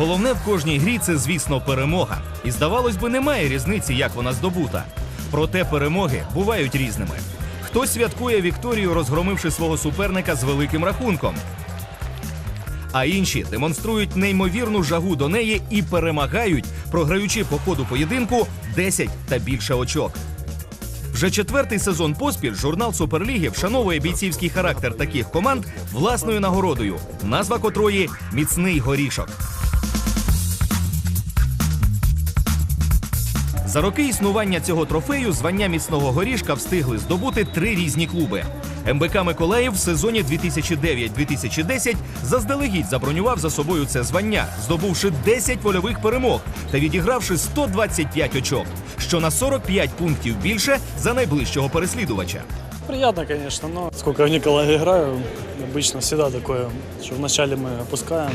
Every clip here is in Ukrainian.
Головне в кожній грі це, звісно, перемога. І здавалось би, немає різниці, як вона здобута. Проте перемоги бувають різними. Хтось святкує Вікторію, розгромивши свого суперника з великим рахунком. А інші демонструють неймовірну жагу до неї і перемагають, програючи по ходу поєдинку 10 та більше очок. Вже четвертий сезон поспіль журнал Суперліги вшановує бійцівський характер таких команд власною нагородою, назва котрої міцний горішок. За роки існування цього трофею звання міцного горішка встигли здобути три різні клуби. МБК Миколаїв в сезоні 2009-2010 заздалегідь забронював за собою це звання, здобувши 10 вольових перемог та відігравши 125 очок, що на 45 пунктів більше за найближчого переслідувача. Приятно, конечно, но сколько в Николаеве играю, обычно всегда такое, что вначале мы опускаем,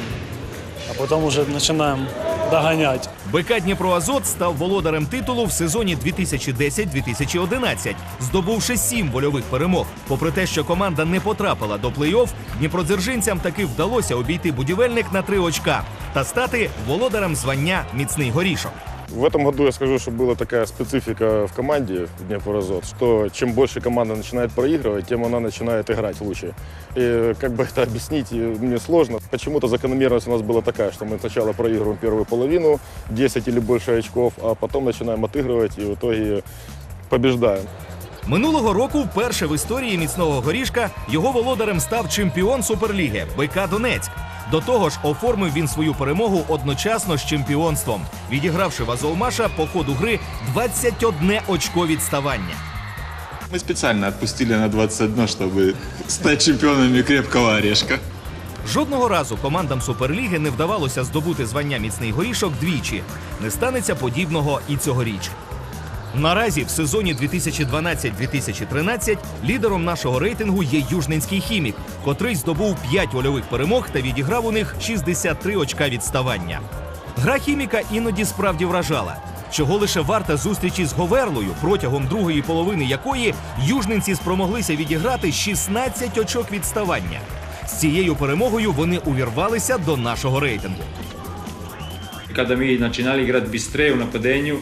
а потом уже начинаем догонять. БК Дніпроазот став володарем титулу в сезоні 2010-2011, здобувши сім вольових перемог. Попри те, що команда не потрапила до плей-офф, дніпродзержинцям таки вдалося обійти будівельник на три очка та стати володарем звання міцний горішок. В этом году я скажу, что была такая специфика в команде в Днепроазот, что чем больше команда начинает проигрывать, тем она начинает играть лучше. И как бы это объяснить э, мне сложно. Почему-то закономерность у нас была такая, что мы сначала проигрываем первую половину, 10 или больше очков, а потом начинаем отыгрывать и в итоге побеждаем. Минулого року вперше в історії міцного горішка його володарем став чемпіон Суперліги БК Донецьк. До того ж, оформив він свою перемогу одночасно з чемпіонством, відігравши в Азовмаша по ходу гри 21 очко відставання. Мы специально отпустили на 21, чтобы стать чемпионами крепкого орешка. Жодного разу командам Суперліги не вдавалося здобути звання міцний горішок двічі. Не станеться подібного і цьогоріч. Наразі в сезоні 2012-2013 лідером нашого рейтингу є Южненський хімік, котрий здобув 5 вольових перемог та відіграв у них 63 очка відставання. Гра хіміка іноді справді вражала. Чого лише варта зустрічі з Говерлою, протягом другої половини якої южненці спромоглися відіграти 16 очок відставання. З цією перемогою вони увірвалися до нашого рейтингу. Kada mi начинали играть быстрее в нападению,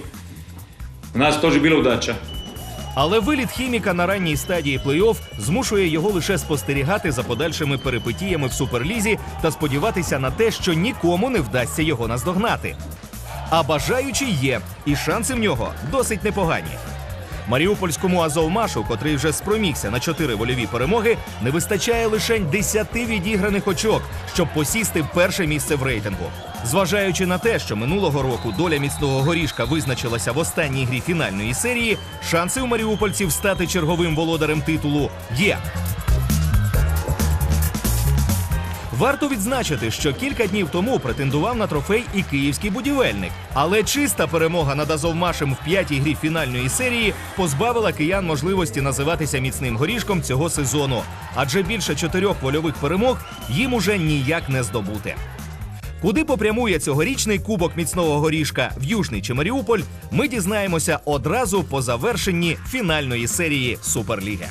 у нас тоже была удача. Але виліт хіміка на ранній стадії плей-офф змушує його лише спостерігати за подальшими перипетіями в суперлізі та сподіватися на те, що нікому не вдасться його наздогнати. А бажаючі є, і шанси в нього досить непогані. Маріупольському Азовмашу, котрий вже спромігся на чотири вольові перемоги, не вистачає лише 10 відіграних очок, щоб посісти перше місце в рейтингу. Зважаючи на те, що минулого року доля міцного горішка визначилася в останній грі фінальної серії, шанси у маріупольців стати черговим володарем титулу є. Варто відзначити, що кілька днів тому претендував на трофей і київський будівельник. Але чиста перемога над Азовмашем в п'ятій грі фінальної серії позбавила киян можливості називатися міцним горішком цього сезону, адже більше чотирьох вольових перемог їм уже ніяк не здобути. Куди попрямує цьогорічний кубок міцного горішка в Южний чи Маріуполь, ми дізнаємося одразу по завершенні фінальної серії Суперліги.